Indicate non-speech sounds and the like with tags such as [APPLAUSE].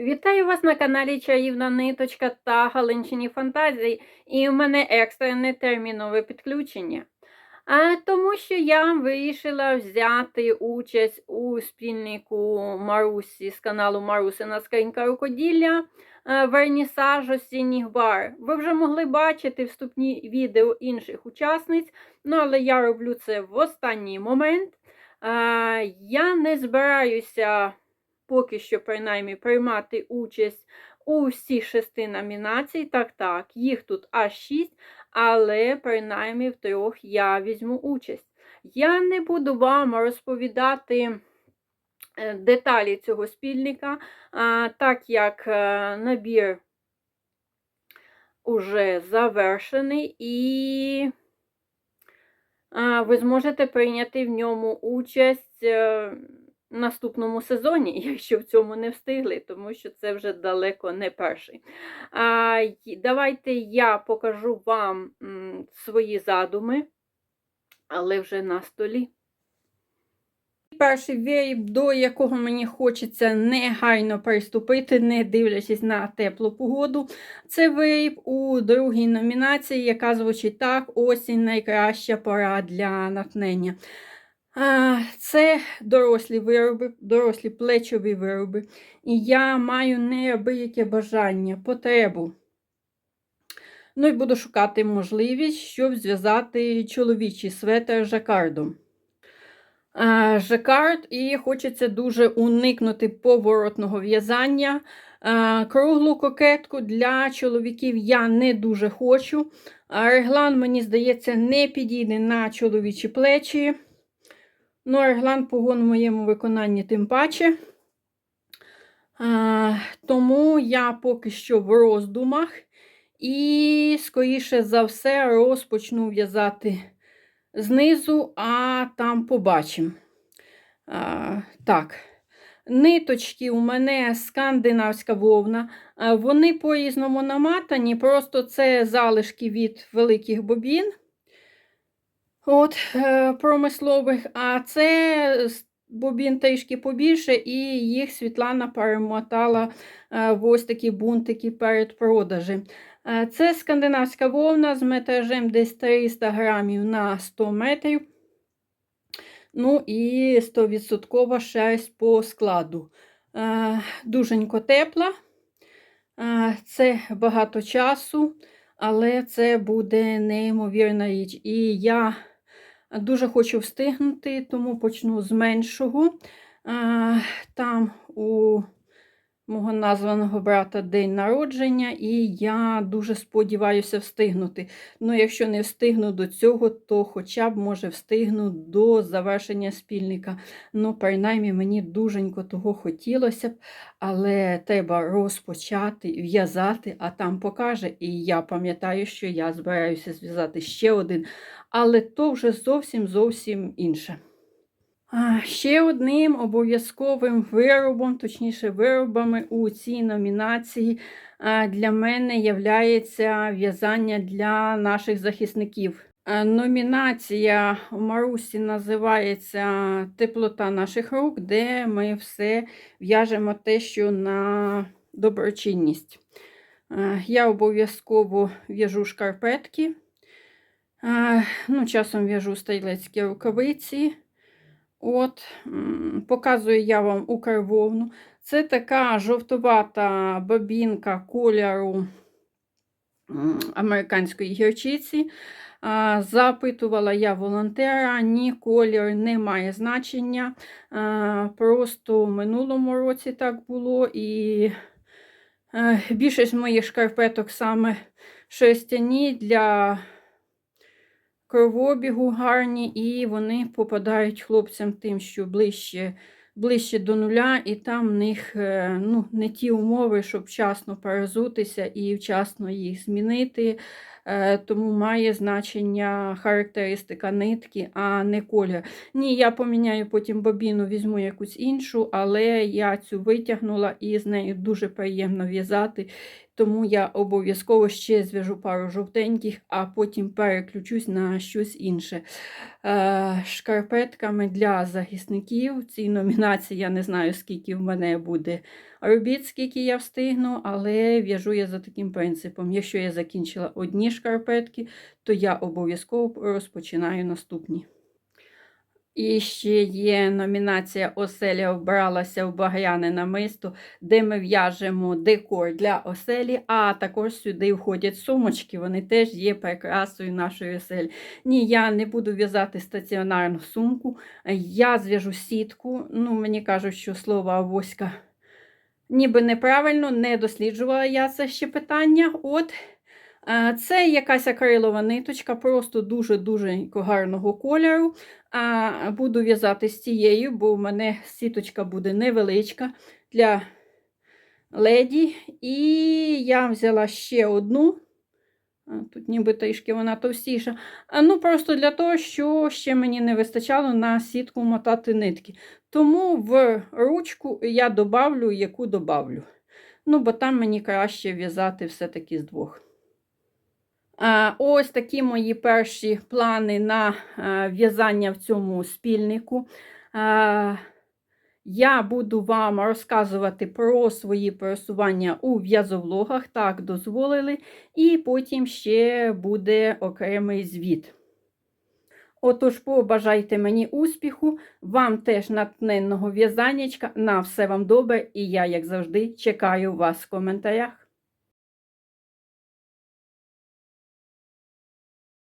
Вітаю вас на каналі Чарівна Ниточка та Галинчині Фантазії. І в мене екстрене термінове підключення. А, тому що я вирішила взяти участь у спільнику Марусі з каналу Марусина Скринька рукоділля е, Вернісаж осінніх бар. Ви вже могли бачити вступні відео інших учасниць, ну але я роблю це в останній момент. Е, Я не збираюся поки що, принаймні, приймати участь у всіх шести номінацій. Так, так, їх тут аж шість, але принаймні в трьох я візьму участь. Я не буду вам розповідати е, деталі цього спільника, так як е, набір уже завершений і ви зможете прийняти в ньому участь е, наступному сезоні, [LAUGHS] якщо в цьому не встигли, тому що це вже далеко не перший. А, Давайте я покажу вам свої задуми, але вже на столі. Перший вейп, до якого мені хочеться негайно приступити, не дивлячись на теплу погоду, це вейп у другій номінації, яка звучить так: осінь найкраща пора для натхнення. Це дорослі вироби, дорослі плечові вироби. І я маю неабияке бажання, потребу. Ну і буду шукати можливість, щоб зв'язати чоловічий светр жакардом. Жакард, і хочеться дуже уникнути поворотного в'язання. Круглу кокетку для чоловіків я не дуже хочу. Реглан, мені здається, не підійде на чоловічі плечі. Ну, а реглан погон в моєму виконанні тим паче. А, тому я поки що в роздумах. І, скоріше за все, розпочну в'язати знизу, а там побачимо. А, так. Ниточки у мене скандинавська вовна. Вони по-різному наматані, просто це залишки від великих бобін. От, е, промислових, а це бобін трішки побільше, і їх Світлана перемотала е, в ось такі бунтики перед продажем. Е, Це скандинавська вовна з метражем десь 300 грамів на 100 метрів. Ну і 100% шерсть по складу. Дуженько тепла. Це багато часу, але це буде неймовірна річ. І я дуже хочу встигнути, тому почну з меншого. Там у мого названого брата день народження, і я дуже сподіваюся встигнути. Ну, якщо не встигну до цього, то хоча б може встигну до завершення спільника. Ну, принаймні, мені дуженько того хотілося б, але треба розпочати, в'язати, а там покаже. І я пам'ятаю, що я збираюся зв'язати ще один, але то вже зовсім зовсім інше. Ще одним обов'язковим виробом, точніше, виробами у цій номінації для мене являється в'язання для наших захисників. Номінація у Марусі називається Теплота наших рук, де ми все в'яжемо те, що на доброчинність. Я обов'язково в'яжу шкарпетки. Ну, часом в'яжу стрілецькі рукавиці. От, показую я вам укрвовну. Це така жовтувата бобінка кольору американської гірчиці. Запитувала я волонтера, ні колір не має значення. Просто в минулому році так було. І е, більшість моїх шкарпеток саме шерстяні для кровообігу гарні, і вони попадають хлопцям тим, що ближче, ближче до нуля, і там в них е, ну, не ті умови, щоб вчасно перезутися і вчасно їх змінити. Е, Тому має значення характеристика нитки, а не колір. Ні, я поміняю потім бобіну, візьму якусь іншу, але я цю витягнула і з нею дуже приємно в'язати. Тому я обов'язково ще зв'яжу пару жовтеньких, а потім переключусь на щось інше. Е, шкарпетками для захисників. Цій номінації я не знаю, скільки в мене буде робіт, скільки я встигну, але в'яжу я за таким принципом. Якщо я закінчила одні шкарпетки, то я обов'язково розпочинаю наступні. І ще є номінація Оселя вбралася в багряне намисто, де ми в'яжемо декор для оселі, а також сюди входять сумочки, вони теж є прикрасою нашої оселі. Ні, я не буду в'язати стаціонарну сумку, я зв'яжу сітку. Ну, мені кажуть, що слово авоська ніби неправильно, не досліджувала я це ще питання. От. Е, Це якась акрилова ниточка, просто дуже-дуже гарного кольору. А Буду в'язати з цією, бо в мене сіточка буде невеличка для леді. І я взяла ще одну. Тут ніби трішки вона товстіша. Ну, просто для того, що ще мені не вистачало на сітку мотати нитки. Тому в ручку я добавлю, яку добавлю. Ну, бо там мені краще в'язати все-таки з двох. А, Ось такі мої перші плани на в'язання в цьому спільнику. Я буду вам розказувати про свої пересування у в'язовлогах, так дозволили, і потім ще буде окремий звіт. Отож, побажайте мені успіху, вам теж натхненного в'язаннячка. На все вам добре, і я, як завжди, чекаю вас в коментарях.